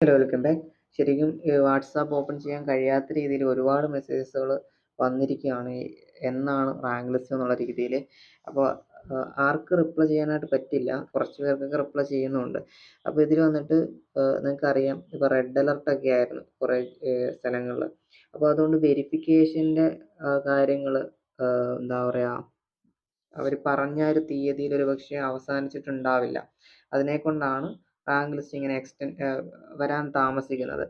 Hello welcome back ശരിക്കും WhatsApp open ചെയ്യാൻ കഴിയാത്ത രീതിയിൽ ഒരുപാട് മെസ്സേജസുകൾ വന്നിരിക്കുകയാണ് എന്നാണ് റാങ്ക് ലിസ്റ്റ് എന്നുള്ള രീതിയിൽ. അപ്പോൾ ആർക്ക് റിപ്ലൈ ചെയ്യാനായിട്ട് പറ്റില്ല. കുറച്ച് പേർക്കൊക്കെ റിപ്ലൈ ചെയ്യുന്നുണ്ട്. അപ്പോൾ ഇതിൽ വന്നിട്ട് നിങ്ങൾക്കറിയാം ഇപ്പോൾ റെഡ് അലർട്ടൊക്കെ ആയിരുന്നു കുറേ സ്ഥലങ്ങളിൽ. അപ്പോൾ അതുകൊണ്ട് വെരിഫിക്കേഷന്റെ കാര്യങ്ങൾ എന്താ പറയുക അവർ പറഞ്ഞ ഒരു തീയതിയിൽ ഒരു പക്ഷേ അവസാനിച്ചിട്ടുണ്ടാവില്ല. അതിനെക്കൊണ്ടാണ് റാങ്ക് ലിസ്റ്റ് ഇങ്ങനെ എക്സ്റ്റെൻഡ് വരാൻ താമസിക്കുന്നത്.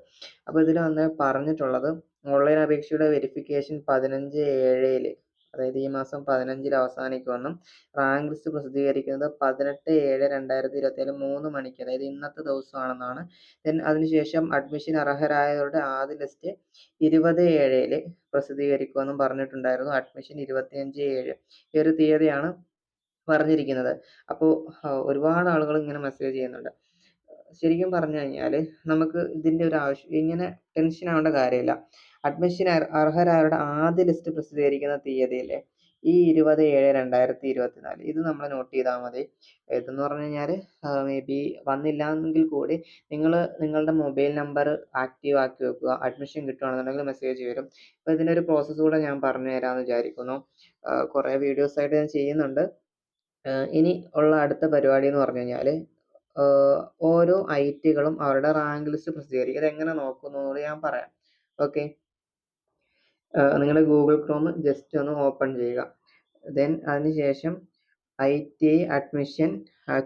അപ്പോൾ ഇതിൽ വന്ന് പറഞ്ഞിട്ടുള്ളത് ഓൺലൈൻ അപേക്ഷയുടെ വെരിഫിക്കേഷൻ പതിനഞ്ച് ഏഴിൽ അതായത് ഈ മാസം പതിനഞ്ചിൽ അവസാനിക്കുമെന്നും റാങ്ക് ലിസ്റ്റ് പ്രസിദ്ധീകരിക്കുന്നത് പതിനെട്ട് ഏഴ് രണ്ടായിരത്തി ഇരുപത്തിയേഴ് മൂന്ന് മണിക്ക് അതായത് ഇന്നത്തെ ദിവസമാണെന്നാണ്. ദെൻ അതിനുശേഷം അഡ്മിഷൻ അർഹരായവരുടെ ആദ്യ ലിസ്റ്റ് ഇരുപത് ഏഴിൽ പ്രസിദ്ധീകരിക്കുമെന്നും പറഞ്ഞിട്ടുണ്ടായിരുന്നു. അഡ്മിഷൻ ഇരുപത്തിയഞ്ച് ഏഴ് ഈ ഒരു തീയതിയാണ് പറഞ്ഞിരിക്കുന്നത്. അപ്പോൾ ഒരുപാട് ആളുകൾ ഇങ്ങനെ മെസ്സേജ് ചെയ്യുന്നുണ്ട്. ശരിക്കും പറഞ്ഞു കഴിഞ്ഞാൽ നമുക്ക് ഇതിന്റെ ഒരു ആവശ്യം ഇങ്ങനെ ടെൻഷൻ ആവേണ്ട കാര്യമില്ല. അഡ്മിഷൻ അർഹരായവരുടെ ആദ്യ ലിസ്റ്റ് പ്രസിദ്ധീകരിക്കുന്ന തീയതിയില്ലേ? ഈ ഇരുപത് ഏഴ് രണ്ടായിരത്തി ഇരുപത്തിനാല്. ഇത് നമ്മൾ നോട്ട് ചെയ്താൽ മതി. ഇതെന്ന് പറഞ്ഞു കഴിഞ്ഞാൽ മേ ബി വന്നില്ല എങ്കിൽ കൂടി നിങ്ങൾ നിങ്ങളുടെ മൊബൈൽ നമ്പർ ആക്റ്റീവ് ആക്കി വെക്കുക. അഡ്മിഷൻ കിട്ടുകയാണെന്നുണ്ടെങ്കിൽ മെസ്സേജ് വരും. അപ്പോൾ ഇതിനൊരു പ്രോസസ്സ് കൂടെ ഞാൻ പറഞ്ഞു തരാമെന്ന് വിചാരിക്കുന്നു. കുറേ വീഡിയോസ് ആയിട്ട് ഞാൻ ചെയ്യുന്നുണ്ട്. ഇനി ഉള്ള അടുത്ത പരിപാടി എന്ന് പറഞ്ഞു കഴിഞ്ഞാൽ ഓരോ ഐറ്റികളും അവരുടെ റാങ്ക് ലിസ്റ്റ് പ്രസിദ്ധീകരിക്കും. അതെങ്ങനെ നോക്കുന്നു എന്നുള്ളത് ഞാൻ പറയാം. ഓക്കെ. നിങ്ങളുടെ ഗൂഗിൾ ക്രോം ജസ്റ്റ് ഒന്ന് ഓപ്പൺ ചെയ്യുക. ദെൻ അതിനുശേഷം I T I admission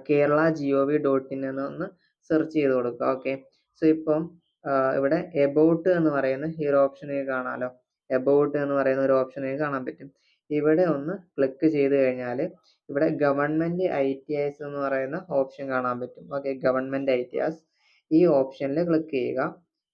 Kerala G O V dot in എന്നൊന്ന് സെർച്ച് ചെയ്ത് കൊടുക്കുക. ഓക്കെ. സോ ഇപ്പം ഇവിടെ എബൌട്ട് എന്ന് പറയുന്ന ഈ ഒരു ഓപ്ഷൻ കാണാമല്ലോ എബൌട്ട് എന്ന് പറയുന്ന ഒരു ഓപ്ഷൻ കാണാൻ പറ്റും. ഇവിടെ ഒന്ന് ക്ലിക്ക് ചെയ്ത് കഴിഞ്ഞാൽ ഇവിടെ ഗവൺമെന്റ് ഐ ടി ഐസ് എന്ന് പറയുന്ന ഓപ്ഷൻ കാണാൻ പറ്റും. Okay government I T Is ഈ ഓപ്ഷനിൽ ക്ലിക്ക് ചെയ്യുക.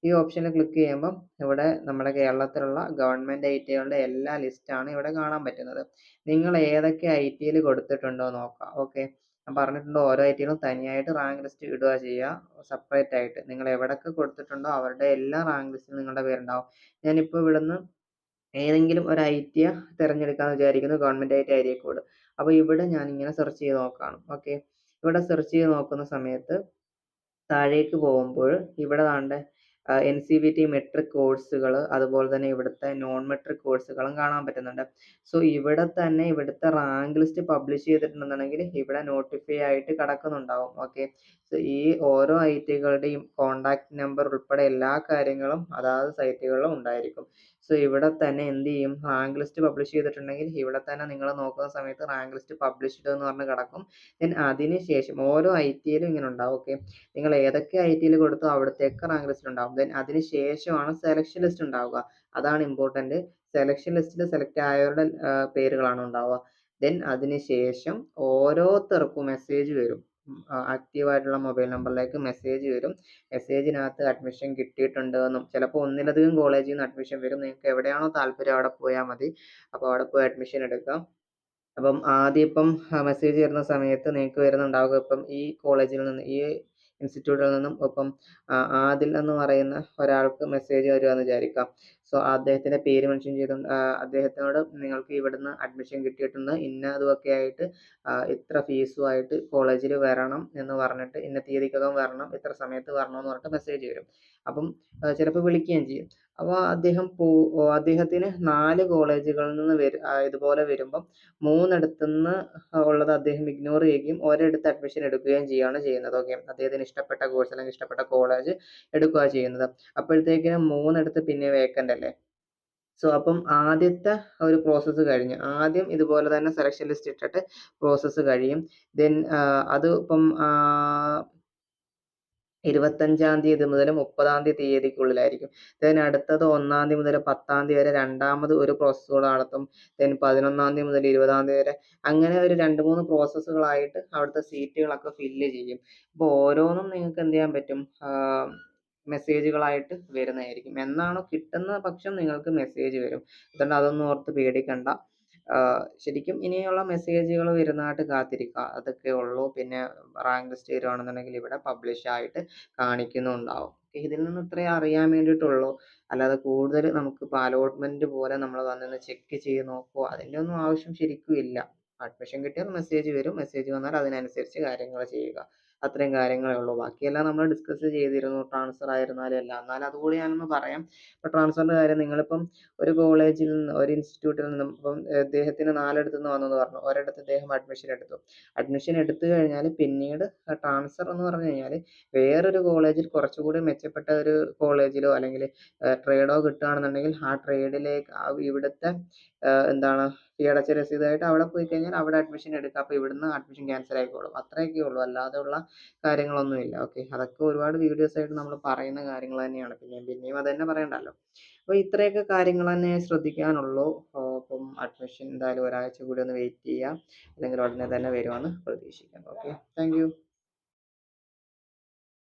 ഈ ഓപ്ഷനിൽ ക്ലിക്ക് ചെയ്യുമ്പം ഇവിടെ നമ്മുടെ കേരളത്തിലുള്ള ഗവൺമെന്റ് ഐ ടി ഐകളുടെ എല്ലാ ലിസ്റ്റാണ് ഇവിടെ കാണാൻ പറ്റുന്നത്. നിങ്ങൾ ഏതൊക്കെ ഐ ടി ഐയിൽ കൊടുത്തിട്ടുണ്ടോ നോക്കാം ഓക്കെ ഞാൻ പറഞ്ഞിട്ടുണ്ട് ഓരോ ഐ ടിയിലും തനിയായിട്ട് റാങ്ക് ലിസ്റ്റ് ഇടുക ചെയ്യുക സെപ്പറേറ്റ് ആയിട്ട്. നിങ്ങൾ എവിടെയൊക്കെ കൊടുത്തിട്ടുണ്ടോ അവരുടെ എല്ലാ റാങ്ക് ലിസ്റ്റിലും നിങ്ങളുടെ പേരുണ്ടാവും. ഞാനിപ്പോൾ ഇവിടുന്ന് ഏതെങ്കിലും ഒരു ഐ ടി തിരഞ്ഞെടുക്കാമെന്ന് വിചാരിക്കുന്നു ഗവൺമെന്റ് ഐ ടി അപ്പോൾ ഇവിടെ ഞാൻ ഇങ്ങനെ സെർച്ച് ചെയ്ത് നോക്കുകയാണ് ഓക്കെ ഇവിടെ സെർച്ച് ചെയ്ത് നോക്കുന്ന സമയത്ത് താഴേക്ക് പോകുമ്പോൾ ഇവിടെ താണ്ടെ N C V T metric കോഴ്സുകൾ അതുപോലെ തന്നെ ഇവിടുത്തെ നോൺ മെട്രിക് കോഴ്സുകളും കാണാൻ പറ്റുന്നുണ്ട്. സോ ഇവിടെ തന്നെ ഇവിടുത്തെ റാങ്ക് ലിസ്റ്റ് പബ്ലിഷ് ചെയ്തിട്ടുണ്ടെന്നുണ്ടെങ്കിൽ ഇവിടെ നോട്ടിഫൈ ആയിട്ട് കിടക്കുന്നുണ്ടാവും. ഓക്കെ സോ ഈ ഓരോ ഐ ടികളുടെയും കോണ്ടാക്ട് നമ്പർ ഉൾപ്പെടെ എല്ലാ കാര്യങ്ങളും അതാത് സൈറ്റുകളിലും ഉണ്ടായിരിക്കും. സോ ഇവിടെ തന്നെ എന്ത് ചെയ്യും? റാങ്ക് ലിസ്റ്റ് പബ്ലിഷ് ചെയ്തിട്ടുണ്ടെങ്കിൽ ഇവിടെ തന്നെ നിങ്ങൾ നോക്കുന്ന സമയത്ത് റാങ്ക് ലിസ്റ്റ് പബ്ലിഷ്ഡ് എന്ന് പറഞ്ഞ് കിടക്കും. ദെൻ അതിന് ശേഷം ഓരോ ഐ ടിയിലും ഇങ്ങനെ ഉണ്ടാവും ഓക്കെ നിങ്ങൾ ഏതൊക്കെ ഐ ടിയിൽ കൊടുത്തോ അവിടത്തേക്ക് റാങ്ക് ലിസ്റ്റ് ഉണ്ടാവും. ദെൻ അതിന് ശേഷമാണ് സെലക്ഷൻ ലിസ്റ്റ് ഉണ്ടാവുക. അതാണ് ഇമ്പോർട്ടന്റ് സെലക്ഷൻ ലിസ്റ്റിൽ സെലക്ട് ആയവരുടെ പേരുകളാണ് ഉണ്ടാവുക. ദെൻ അതിന് ശേഷം ഓരോരുത്തർക്കും മെസ്സേജ് വരും. ആക്റ്റീവ് ആയിട്ടുള്ള മൊബൈൽ നമ്പറിലേക്ക് മെസ്സേജ് വരും. മെസ്സേജിനകത്ത് അഡ്മിഷൻ കിട്ടിയിട്ടുണ്ട് എന്നും ചിലപ്പോൾ ഒന്നിലധികം കോളേജിൽ നിന്ന് അഡ്മിഷൻ വരും. നിങ്ങൾക്ക് എവിടെയാണോ താല്പര്യം അവിടെ പോയാൽ മതി. അപ്പോൾ അവിടെ പോയി അഡ്മിഷൻ എടുക്കാം. അപ്പം ആദ്യം ഇപ്പം മെസ്സേജ് വരുന്ന സമയത്ത് നിങ്ങൾക്ക് വരുന്നുണ്ടാവുക ഇപ്പം ഈ കോളേജിൽ നിന്ന് ഈ ഇൻസ്റ്റിറ്റ്യൂട്ടിൽ നിന്നും ഒപ്പം ആദിൽ എന്ന് പറയുന്ന ഒരാൾക്ക് മെസ്സേജ് വരുവാന്ന് വിചാരിക്കാം. സോ അദ്ദേഹത്തിന്റെ പേര് മെൻഷൻ ചെയ്തുകൊണ്ട് അദ്ദേഹത്തിനോട് നിങ്ങൾക്ക് ഇവിടുന്ന് അഡ്മിഷൻ കിട്ടിയിട്ടുണ്ട്. ഇന്ന അതുമൊക്കെ ആയിട്ട് ഇത്ര ഫീസുമായിട്ട് കോളേജിൽ വരണം എന്ന് പറഞ്ഞിട്ട് ഇന്ന തീയതിക്കകം വരണം ഇത്ര സമയത്ത് വരണം എന്ന് പറഞ്ഞിട്ട് മെസ്സേജ് വരും. അപ്പം ചിലപ്പോൾ വിളിക്കുകയും ചെയ്യും. അപ്പോൾ അദ്ദേഹം പോ അദ്ദേഹത്തിന് നാല് കോളേജുകളിൽ നിന്ന് വരും ഇതുപോലെ വരുമ്പം മൂന്നിടത്തു നിന്ന് ഉള്ളത് അദ്ദേഹം ഇഗ്നോർ ചെയ്യുകയും ഒരിടത്ത് അഡ്മിഷൻ എടുക്കുകയും ചെയ്യുകയാണ് ചെയ്യുന്നത്. ഓക്കെ അദ്ദേഹത്തിന് ഇഷ്ടപ്പെട്ട കോഴ്സ് അല്ലെങ്കിൽ ഇഷ്ടപ്പെട്ട കോളേജ് എടുക്കുക ചെയ്യുന്നത്. അപ്പോഴത്തേക്കിനും മൂന്നിടത്ത് പിന്നെ വേക്കന്റ് അല്ലേ? സോ അപ്പം ആദ്യത്തെ ഒരു പ്രോസസ്സ് കഴിഞ്ഞു. ആദ്യം ഇതുപോലെ തന്നെ സെലക്ഷൻ ലിസ്റ്റ് ഇട്ടിട്ട് പ്രോസസ്സ് കഴിയും. ദെൻ അത് ഇപ്പം ഇരുപത്തഞ്ചാം തീയതി മുതൽ മുപ്പതാം തീയതി തീയതിക്കുള്ളിലായിരിക്കും. ദെൻ അടുത്തത് ഒന്നാം തീയതി മുതൽ പത്താം തീയതി വരെ രണ്ടാമത് ഒരു പ്രോസസ്സുകൾ നടത്തും. ദെൻ പതിനൊന്നാം തീയതി മുതൽ ഇരുപതാം തീയതി വരെ അങ്ങനെ ഒരു രണ്ട് മൂന്ന് പ്രോസസ്സുകളായിട്ട് അവിടുത്തെ സീറ്റുകളൊക്കെ ഫില്ല് ചെയ്യും. അപ്പോൾ ഓരോന്നും നിങ്ങൾക്ക് എന്ത് ചെയ്യാൻ പറ്റും? മെസ്സേജുകളായിട്ട് വരുന്നതായിരിക്കും. എന്നാണോ കിട്ടുന്ന പക്ഷം നിങ്ങൾക്ക് മെസ്സേജ് വരും. അതുകൊണ്ട് അതൊന്നും ഓർത്ത് പേടിക്കണ്ട. ശരിക്കും ഇനിയുള്ള മെസ്സേജുകൾ വരുന്നതായിട്ട് കാത്തിരിക്കുക. അതൊക്കെ ഉള്ളൂ. പിന്നെ റാങ്ക് ലിസ്റ്റ് വരുവാണെന്നുണ്ടെങ്കിൽ ഇവിടെ പബ്ലിഷ് ആയിട്ട് കാണിക്കുന്നുണ്ടാവും. ഇതിൽ നിന്ന് ഇത്രയും അറിയാൻ വേണ്ടിയിട്ടുള്ളൂ. അല്ലാതെ കൂടുതൽ നമുക്ക് ഇപ്പോൾ അലോട്ട്മെന്റ് പോലെ നമ്മൾ വന്നൊന്ന് ചെക്ക് ചെയ്ത് നോക്കുമോ അതിന്റെ ഒന്നും ആവശ്യം ശരിക്കും ഇല്ല. അഡ്മിഷൻ കിട്ടിയാൽ മെസ്സേജ് വരും. മെസ്സേജ് വന്നാൽ അതിനനുസരിച്ച് കാര്യങ്ങൾ ചെയ്യുക. അത്രയും കാര്യങ്ങളേ ഉള്ളൂ. ബാക്കിയെല്ലാം നമ്മൾ ഡിസ്കസ് ചെയ്തിരുന്നു. ട്രാൻസ്ഫർ ആയിരുന്നാലും എല്ലാം. എന്നാലും അതുകൂടി ഞാനൊന്ന് പറയാം. ഇപ്പോൾ ട്രാൻസ്ഫറിന്റെ കാര്യം നിങ്ങളിപ്പം ഒരു കോളേജിൽ നിന്ന് ഒരു ഇൻസ്റ്റിറ്റ്യൂട്ടിൽ നിന്നും ഇപ്പം അദ്ദേഹത്തിന് നാലിടത്തു നിന്ന് വന്നെന്ന് പറഞ്ഞു. ഒരിടത്ത് അദ്ദേഹം അഡ്മിഷൻ എടുത്തു. അഡ്മിഷൻ എടുത്തു കഴിഞ്ഞാൽ പിന്നീട് ട്രാൻസ്ഫർ എന്ന് പറഞ്ഞു കഴിഞ്ഞാൽ വേറൊരു കോളേജിൽ കുറച്ചുകൂടി മെച്ചപ്പെട്ട ഒരു കോളേജിലോ അല്ലെങ്കിൽ ട്രേഡോ കിട്ടുകയാണെന്നുണ്ടെങ്കിൽ ആ ട്രേഡിലേക്ക് ഇവിടുത്തെ എന്താണ് ഫീ അടച്ച രസീതായിട്ട് അവിടെ പോയി കഴിഞ്ഞാൽ അവിടെ അഡ്മിഷൻ എടുക്കാം. അപ്പോൾ ഇവിടുന്ന് അഡ്മിഷൻ ക്യാൻസൽ ആയിക്കോളും. അത്രയൊക്കെ ഉള്ളൂ. അല്ലാതെ ഉള്ള കാര്യങ്ങളൊന്നുമില്ല ഓക്കെ അതൊക്കെ ഒരുപാട് വീഡിയോസ് ആയിട്ട് നമ്മൾ പറയുന്ന കാര്യങ്ങൾ തന്നെയാണ്. പിന്നെയും പിന്നെയും അത് തന്നെ പറയണ്ടല്ലോ. അപ്പോൾ ഇത്രയൊക്കെ കാര്യങ്ങൾ തന്നെ ശ്രദ്ധിക്കാനുള്ളൂ. അപ്പം അഡ്മിഷൻ എന്തായാലും ഒരാഴ്ച കൂടി ഒന്ന് വെയിറ്റ് ചെയ്യുക അല്ലെങ്കിൽ ഉടനെ തന്നെ വരുമെന്ന് പ്രതീക്ഷിക്കാം ഓക്കെ താങ്ക്